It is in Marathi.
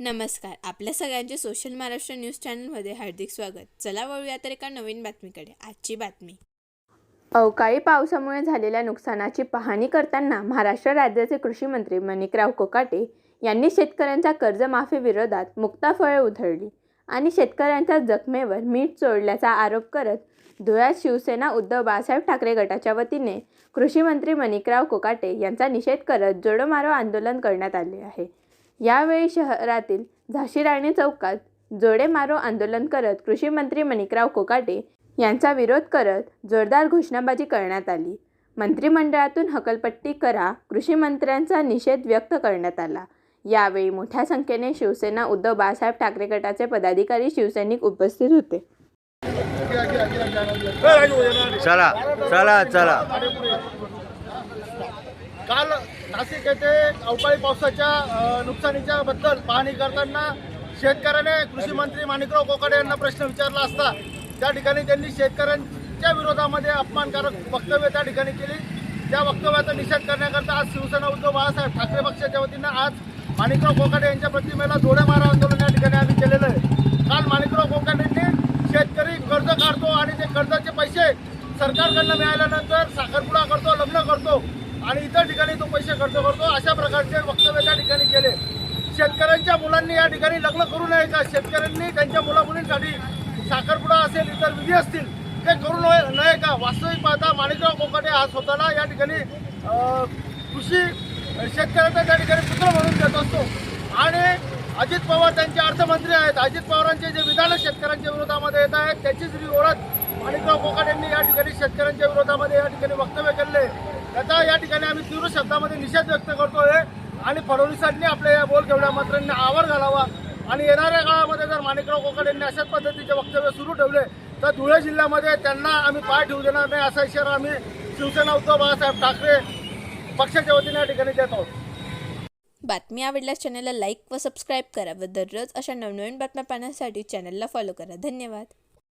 नमस्कार. आपल्या सगळ्यांचे सोशल महाराष्ट्र न्यूज चॅनलमध्ये हार्दिक स्वागत. चला वळूया तर एका नवीन बातमीकडे. आजची बातमी. अवकाळी पावसामुळे झालेल्या नुकसानाची पाहणी करताना महाराष्ट्र राज्याचे कृषी मंत्री मणिकराव कोकाटे यांनी शेतकऱ्यांच्या कर्जमाफी विरोधात मुक्ताफळे उधळली आणि शेतकऱ्यांच्या जखमेवर मीठ चोळल्याचा आरोप करत धुळ्यात शिवसेना उद्धव बाळासाहेब ठाकरे गटाच्या वतीने कृषी मंत्री मणिकराव कोकाटे यांचा निषेध करत जोडो मारो आंदोलन करण्यात आले आहे. यावेळी शहरातील झाशी राणी चौकात जोडे मारो आंदोलन करत कृषी मंत्री मणिकराव कोकाटे यांचा विरोध करत जोरदार घोषणाबाजी करण्यात आली. मंत्रिमंडळातून हकलपट्टी करा कृषी मंत्र्यांचा निषेध व्यक्त करण्यात आला. यावेळी मोठ्या संख्येने शिवसेना उद्धव बाळासाहेब ठाकरे गटाचे पदाधिकारी शिवसैनिक उपस्थित होते. चला चला चला. काल नाशिक येथे अवकाळी पावसाच्या नुकसानीच्या बद्दल पाहणी करताना शेतकऱ्याने कृषी मंत्री माणिकराव कोकाडे यांना प्रश्न विचारला असता त्या ठिकाणी त्यांनी शेतकऱ्यांच्या विरोधामध्ये अपमानकारक वक्तव्य त्या ठिकाणी केली. त्या वक्तव्याचा निषेध करण्याकरता आज शिवसेना उद्धव बाळासाहेब ठाकरे पक्षाच्या वतीनं आज माणिकराव कोकाडे यांच्या प्रतिमेला जोडेमारा आंदोलन या ठिकाणी आम्ही केलेलं आहे. काल माणिकराव कोकाडेंनी शेतकरी कर्ज काढतो आणि ते कर्जाचे पैसे सरकारकडनं मिळाल्यानंतर साखरपुडा करतो लग्न करतो. आणि इतर ठिकाणी तो पैसे खर्च करतो. अशा प्रकारचे वक्तव्य त्या ठिकाणी केले. शेतकऱ्यांच्या मुलांनी या ठिकाणी लग्न करू नये का? शेतकऱ्यांनी त्यांच्या मुलामुलींसाठी साखरपुडा असेल इतर विधी असतील ते करू नये नये का? वास्तविक पाहता माणिकराव कोकाटे हा स्वतःला या ठिकाणी कृषी शेतकऱ्यांचा त्या ठिकाणी पुत्र म्हणून देत असतो. आणि अजित पवार त्यांचे अर्थमंत्री आहेत. अजित पवारांचे जे विधान शेतकऱ्यांच्या विरोधामध्ये येत आहेत त्याचीच ओळख माणिकराव कोकाट यांनी या ठिकाणी शेतकऱ्यांच्या विरोधामध्ये या ठिकाणी वक्तव्य केले त्याचा या ठिकाणी आम्ही तीव्र शब्दामध्ये निषेध व्यक्त करतोय. आणि फडणवीसांनी आपल्या या बोल घेवड्या मंत्र्यांनी आवर घालावा. आणि येणाऱ्या काळामध्ये जर माणिकराव कोकाट यांनी अशाच पद्धतीचे वक्तव्य सुरू ठेवले तर धुळे जिल्ह्यामध्ये त्यांना आम्ही पाय ठेवू देणार नाही असा इशारा आम्ही शिवसेना उद्धव बाळासाहेब ठाकरे पक्षाच्या वतीने या ठिकाणी देत आहोत. बातमी आवडल्यास चॅनलला लाईक व सबस्क्राईब करा व दररोज अशा नवनवीन बातम्या पाहण्यासाठी चॅनलला फॉलो करा. धन्यवाद.